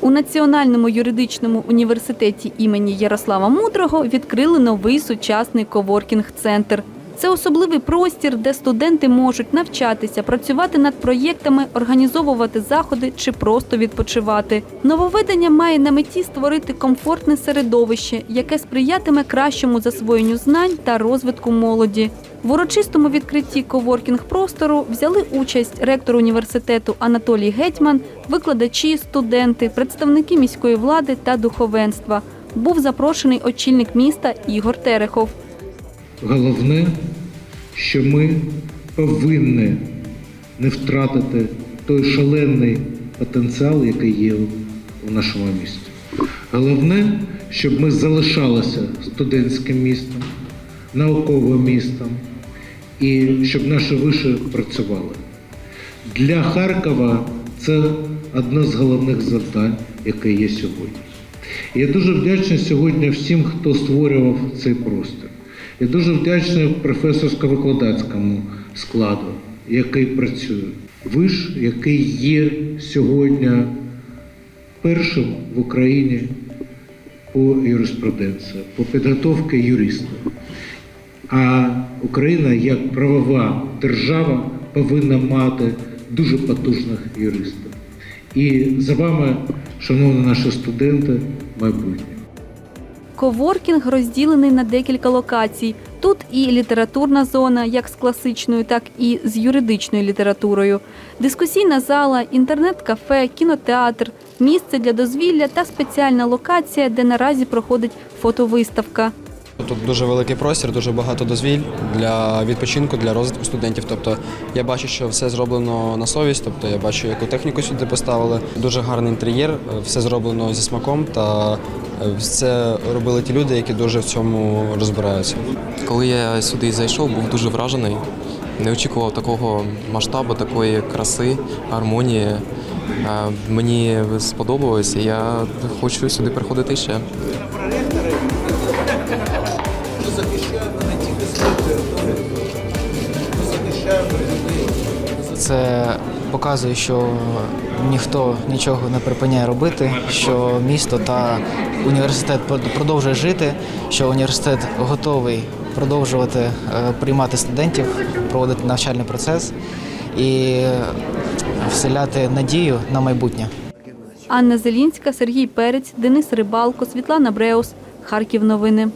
У Національному юридичному університеті імені Ярослава Мудрого відкрили новий сучасний коворкінг-центр. Це особливий простір, де студенти можуть навчатися, працювати над проєктами, організовувати заходи чи просто відпочивати. Нововведення має на меті створити комфортне середовище, яке сприятиме кращому засвоєнню знань та розвитку молоді. В урочистому відкритті коворкінг-простору взяли участь ректор університету Анатолій Гетьман, викладачі, студенти, представники міської влади та духовенства. Був запрошений очільник міста Ігор Терехов. Головне, що ми повинні не втратити той шалений потенціал, який є у нашому місті. Головне, щоб ми залишалися студентським містом, науковим містом і щоб наші виші працювали. Для Харкова це одне з головних завдань, яке є сьогодні. Я дуже вдячний сьогодні всім, хто створював цей простір. Я дуже вдячний професорсько-викладацькому складу, який працює. Виш, який є сьогодні першим в Україні по юриспруденції, по підготовці юристів. А Україна як правова держава повинна мати дуже потужних юристів. І за вами, шановні наші студенти, майбутнє. Коворкінг розділений на декілька локацій. Тут і літературна зона, як з класичною, так і з юридичною літературою, дискусійна зала, інтернет-кафе, кінотеатр, місце для дозвілля та спеціальна локація, де наразі проходить фотовиставка. Тут дуже великий простір, дуже багато дозвіль для відпочинку, для розвитку студентів. Тобто я бачу, що все зроблено на совість, тобто я бачу, яку техніку сюди поставили. Дуже гарний інтер'єр, все зроблено зі смаком та це робили ті люди, які дуже в цьому розбираються. Коли я сюди зайшов, був дуже вражений. Не очікував такого масштабу, такої краси, гармонії. Е, Мені сподобалось, я хочу сюди приходити ще. Це показує, що ніхто нічого не припиняє робити, що місто та університет продовжує жити, що університет готовий продовжувати е, приймати студентів, проводити навчальний процес і вселяти надію на майбутнє. Анна Зелінська, Сергій Перець, Денис Рибалко, Світлана Бреус. Харків новини.